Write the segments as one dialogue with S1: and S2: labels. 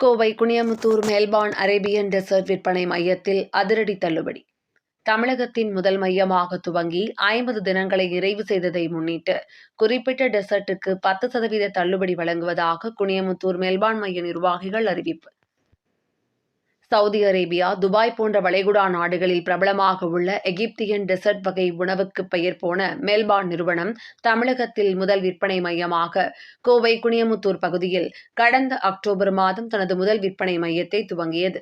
S1: Kovai Kuniyamuthur Melbourne Arabian desert விற்பனை மையத்தில் அதிரடி தள்ளுபடி. தமிழகத்தின் முதல் மையமாக துவங்கி ஐம்பது தினங்களை நிறைவு செய்ததை முன்னிட்டு குறிப்பிட்ட டெசர்ட்டுக்கு பத்து சதவீத தள்ளுபடி வழங்குவதாக குனியமுத்தூர் மெல்பார்ன் மைய நிர்வாகிகள் அறிவிப்பு. சவுதி அரேபியா துபாய் போன்ற வளைகுடா நாடுகளில் பிரபலமாக உள்ள எகிப்தியன் டெசர்ட் வகை உணவுக்கு பெயர் போன மெல்பான் நிறுவனம் தமிழகத்தில் முதல் விற்பனை மையமாக கோவை குனியமுத்தூர் பகுதியில் கடந்த அக்டோபர் மாதம் தனது முதல் விற்பனை மையத்தை துவங்கியது.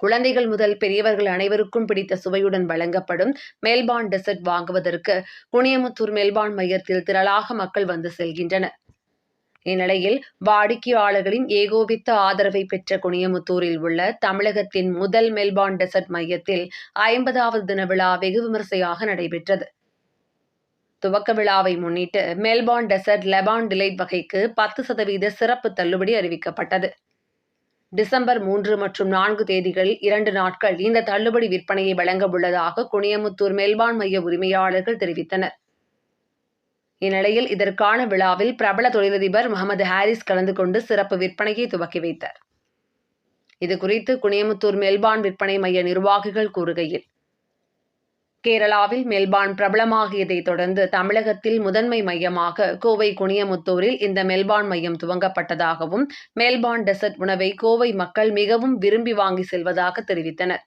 S1: குழந்தைகள் முதல் பெரியவர்கள் அனைவருக்கும் பிடித்த சுவையுடன் வழங்கப்படும் மெல்பான் டெசர்ட் வாங்குவதற்கு குனியமுத்தூர் மெல்பான் மையத்தில் திரளாக மக்கள் வந்து செல்கின்றனர். இந்நிலையில் வாடிக்கையாளர்களின் ஏகோபித்த ஆதரவை பெற்ற குனியமுத்தூரில் உள்ள தமிழகத்தின் முதல் மெல்பார்ன் டெசர்ட் மையத்தில் ஐம்பதாவது தின விழா வெகு விமர்சையாக நடைபெற்றது. துவக்க விழாவை முன்னிட்டு மெல்பார்ன் டெசர்ட் லெபான் டிலைட் வகைக்கு பத்து சதவீத சிறப்பு தள்ளுபடி அறிவிக்கப்பட்டது. டிசம்பர் மூன்று மற்றும் நான்கு தேதிகளில் இரண்டு நாட்கள் இந்த தள்ளுபடி விற்பனையை வழங்க உள்ளதாக குனியமுத்தூர் மெல்பார்ன் மைய உரிமையாளர்கள் தெரிவித்தனர். இந்நிலையில் இதற்கான விழாவில் பிரபல தொழிலதிபர் முகமது ஹாரிஸ் கலந்து கொண்டு சிறப்பு விற்பனையை துவக்கி வைத்தார். இது குறித்து குனியமுத்தூர் மெல்பான் விற்பனை மைய நிர்வாகிகள் கூறுகையில் கேரளாவில் மெல்பான் பிரபலமாகியதைத் தொடர்ந்து தமிழகத்தில் முதன்மை மையமாக கோவை குனியமுத்தூரில் இந்த மெல்பான் மையம் துவங்கப்பட்டதாகவும் மெல்பான் டெசர்ட் உணவை கோவை மக்கள் மிகவும் விரும்பி வாங்கி செல்வதாக தெரிவித்தனர்.